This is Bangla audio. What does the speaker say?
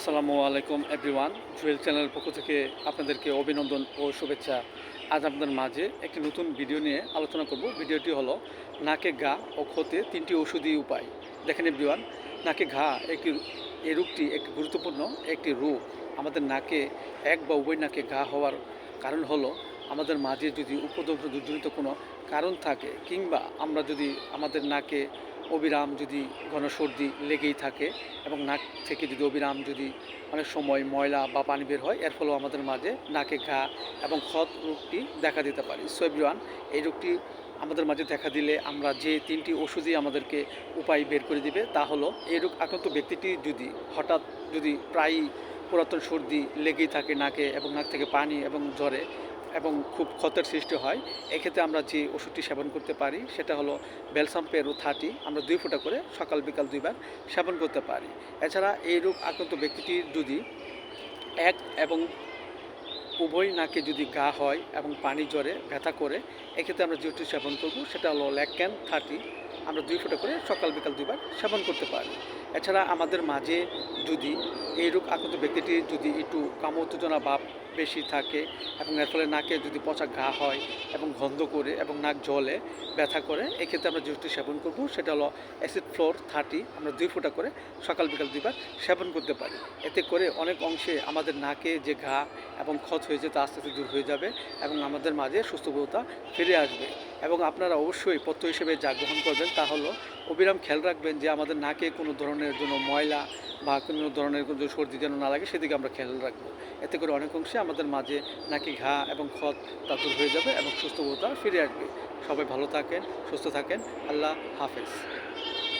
আসসালামু আলাইকুম এভরিওয়ান জুয়েল চ্যানেলের পক্ষ থেকে আপনাদেরকে অভিনন্দন ও শুভেচ্ছা। আজ আপনাদের মাঝে একটি নতুন ভিডিও নিয়ে আলোচনা করব। ভিডিওটি হলো নাকে ঘা ও ক্ষতে তিনটি ওষুধি উপায়। দেখেন এভরিওয়ান নাকে ঘা একটি, এই রোগটি একটি গুরুত্বপূর্ণ একটি রোগ। আমাদের নাকে এক বা উভয় নাকে ঘা হওয়ার কারণ হলো আমাদের মাঝে যদি উপদ্রব, দুর্জনিত কোনো কারণ থাকে, কিংবা আমরা যদি আমাদের নাকে অবিরাম যদি ঘন সর্দি লেগেই থাকে এবং নাক থেকে যদি অবিরাম যদি অনেক সময় ময়লা বা পানি বের হয়, এর ফলেও আমাদের মাঝে নাকে ঘা এবং ক্ষত রোগটি দেখা দিতে পারে। সো এই রোগটি আমাদের মাঝে দেখা দিলে আমরা যে তিনটি ওষুধই আমাদেরকে উপায় বের করে দিবে, তা হলো এই রোগ আক্রান্ত ব্যক্তিটি যদি হঠাৎ যদি প্রায়ই পুরাতন সর্দি লেগেই থাকে নাকে এবং নাক থেকে পানি এবং জ্বরে এবং খুব ক্ষতের সৃষ্টি হয়, এক্ষেত্রে আমরা যে ওষুধটি সেবন করতে পারি, সেটা হলো বেলসাম পেরো থার্টি আমরা দুই ফোঁটা করে সকাল, বিকাল দুইবার সেবন করতে পারি। এছাড়া এই রোগ আক্রান্ত ব্যক্তিটির যদি এক এবং উভয় নাকে যদি গা হয় এবং পানি জ্বরে, ব্যথা করে, এক্ষেত্রে আমরা যে ওষুধটি সেবন করব, সেটা হলো ল্যাকক্যান থার্টি আমরা দুই ফোঁটা করে সকাল, বিকাল দুইবার সেবন করতে পারি। এছাড়া আমাদের মাঝে যদি এই রোগ আক্রান্ত ব্যক্তিটি যদি একটু কাম উত্তেজনা ভাব বেশি থাকে এবং এর ফলে নাকে যদি পচা ঘা হয় এবং গন্ধ করে এবং নাক জলে ব্যথা করে, এক্ষেত্রে আমরা ওষুধটি সেবন করব সেটা হলো অ্যাসিড ফ্লোর থার্টি আমরা দুই ফোঁটা করে সকাল বিকাল দুইবার সেবন করতে পারি। এতে করে অনেক অংশে আমাদের নাকে যে ঘা এবং ক্ষত হয়েছে তা আস্তে আস্তে দূর হয়ে যাবে এবং আমাদের মাঝে সুস্থবোধতা ফিরে আসবে। এবং আপনারা অবশ্যই পথ্য হিসেবে যা গ্রহণ করবেন তা হলো অবিরাম খেয়াল রাখবেন যে আমাদের নাকে কোনো ধরনের জন্য ময়লা বা কোনো ধরনের কোনো সর্দি যেন না লাগে, সেদিকে আমরা খেয়াল রাখব। এতে করে অনেক অংশে আমাদের মাঝে নাকি ঘা এবং ক্ষত তা দূর হয়ে যাবে এবং সুস্থবোধতা ফিরে আসবে। সবাই ভালো থাকেন, সুস্থ থাকেন। আল্লাহ হাফেজ।